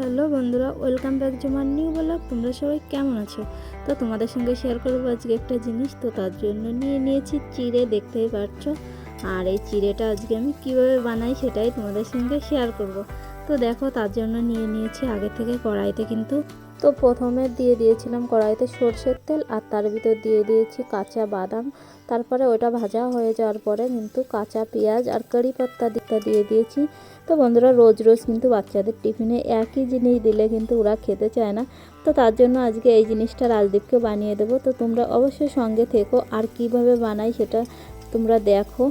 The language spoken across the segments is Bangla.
হ্যালো বন্ধুরা, ওয়েলকাম ব্যাক জমার নিউ ব্লগ। তোমরা সবাই কেমন আছো? তো তোমাদের সঙ্গে শেয়ার করব আজকে একটা জিনিস। তো তার জন্য নিয়ে নিয়েছি চিড়ে, দেখতেই পাচ্ছ আর এই চিড়েটা আজকে আমি কীভাবে বানাই সেটাই তোমাদের সঙ্গে শেয়ার করব। তো দেখো তার জন্য নিয়ে নিয়েছি। আগে থেকে কড়াইতে কিন্তু তো প্রথমে দিয়ে দিয়েছিলাম কড়াইতে সর্ষের তেল আর তার ভিতর দিয়ে দিয়েছি কাঁচা বাদাম। তারপরে ওটা ভাজা হয়ে যাওয়ার পরে কিন্তু কাঁচা পেঁয়াজ আর কারি পাত্তা দিকটা দিয়ে দিয়েছি। তো বন্ধুরা, রোজ রোজ কিন্তু বাচ্চাদের টিফিনে একই জিনিস দিলে কিন্তু ওরা খেতে চায় না। তো তার জন্য আজকে এই জিনিসটা রাজদীপকে বানিয়ে দেবো। তো তোমরা অবশ্যই সঙ্গে থেকো। আর কীভাবে বানাই সেটা তোমরা দেখো।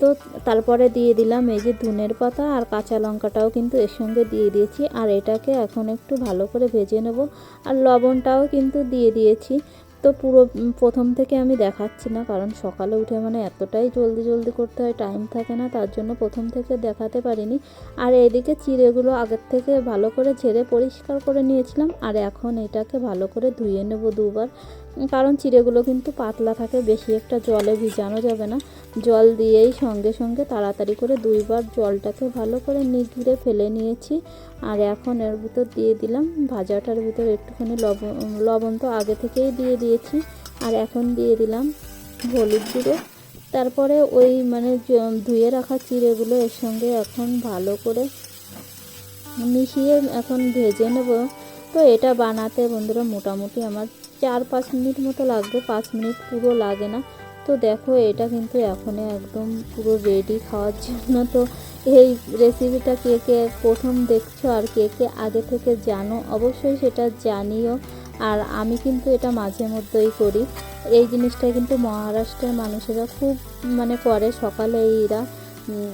তো তারপরে দিয়ে দিলাম এই যে ধনের পাতা আর কাঁচা লঙ্কাটাও কিন্তু এর সঙ্গে দিয়ে দিয়েছি। আর এটাকে এখন একটু ভালো করে ভেজে নেব। আর লবণটাও কিন্তু দিয়ে দিয়েছি। তো পুরো প্রথম থেকে আমি দেখাচ্ছি না, কারণ সকালে উঠে মানে এতটাই জলদি জলদি করতে হয়, টাইম থাকে না, তার জন্য প্রথম থেকে দেখাতে পারিনি। আর এদিকে চিড়েগুলো আগের থেকে ভালো করে ঝেড়ে পরিষ্কার করে নিয়েছিলাম। আর এখন এটাকে ভালো করে ধুয়ে নেব দুবার। কারণ চিড়েগুলো কিন্তু পাতলা থাকে, বেশি একটা জলে ভিজানো যাবে না। জল দিয়েই সঙ্গে সঙ্গে তাড়াতাড়ি করে দুইবার জলটাকে ভালো করে নিগড়ে ফেলে নিয়েছি। আর এখন এর ভিতর দিয়ে দিলাম ভাজাটার ভিতর একটুখানি লবণ লবণ তো আগে থেকেই দিয়ে দিয়েছি। আর এখন দিয়ে দিলাম হলুদ গুঁড়ো। তারপরে ওই মানে ধুয়ে রাখা চিড়েগুলো এর সঙ্গে এখন ভালো করে মিশিয়ে এখন ভেজে নেব। তো এটা বানাতে বন্ধুরা মোটামুটি আমার চার পাঁচ মিনিট মতো লাগবে, পাঁচ মিনিট পুরো লাগে না। তো দেখো, এটা কিন্তু এখনই একদম পুরো রেডি খাওয়ার জন্য। তো এই রেসিপিটা কে কে প্রথম দেখছ আর কে কে আগে থেকে জানো, অবশ্যই সেটা জানিও। আর আমি কিন্তু এটা মাঝে মধ্যেই করি। এই জিনিসটা কিন্তু মহারাষ্ট্রের মানুষেরা খুব মানে করে সকালে এরা।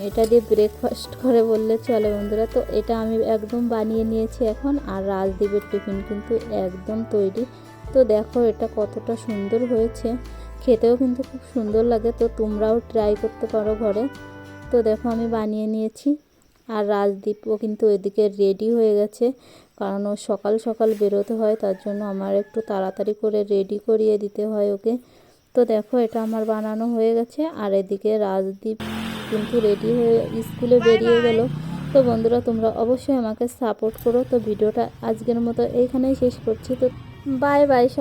এটা দিয়ে ব্রেকফাস্ট করে বললে চলে বন্ধুরা। তো এটা আমি একদম বানিয়ে নিয়েছি এখন। আর রাজদ্বীপের টিফিন কিন্তু একদম তৈরি। তো দেখো এটা কতটা সুন্দর হয়েছে। খেতেও কিন্তু খুব সুন্দর লাগে, তো তোমরাও ট্রাই করতে পারো ঘরে। তো দেখো আমি বানিয়ে নিয়েছি, আর রাজদীপও কিন্তু এদিকে রেডি হয়ে গেছে, কারণ ও সকাল সকাল বেরোতে হয়, তার জন্য আমার একটু তাড়াতাড়ি করে রেডি করিয়ে দিতে হয় ওকে। তো দেখো এটা আমার বানানো হয়ে গেছে, আর এদিকে রাজদীপ কিন্তু রেডি হয়ে স্কুলে বেরিয়ে গেল। তো বন্ধুরা, তোমরা অবশ্যই আমাকে সাপোর্ট করো। তো ভিডিওটা আজকের মতো এইখানেই শেষ করছি। তো বাই বাই সব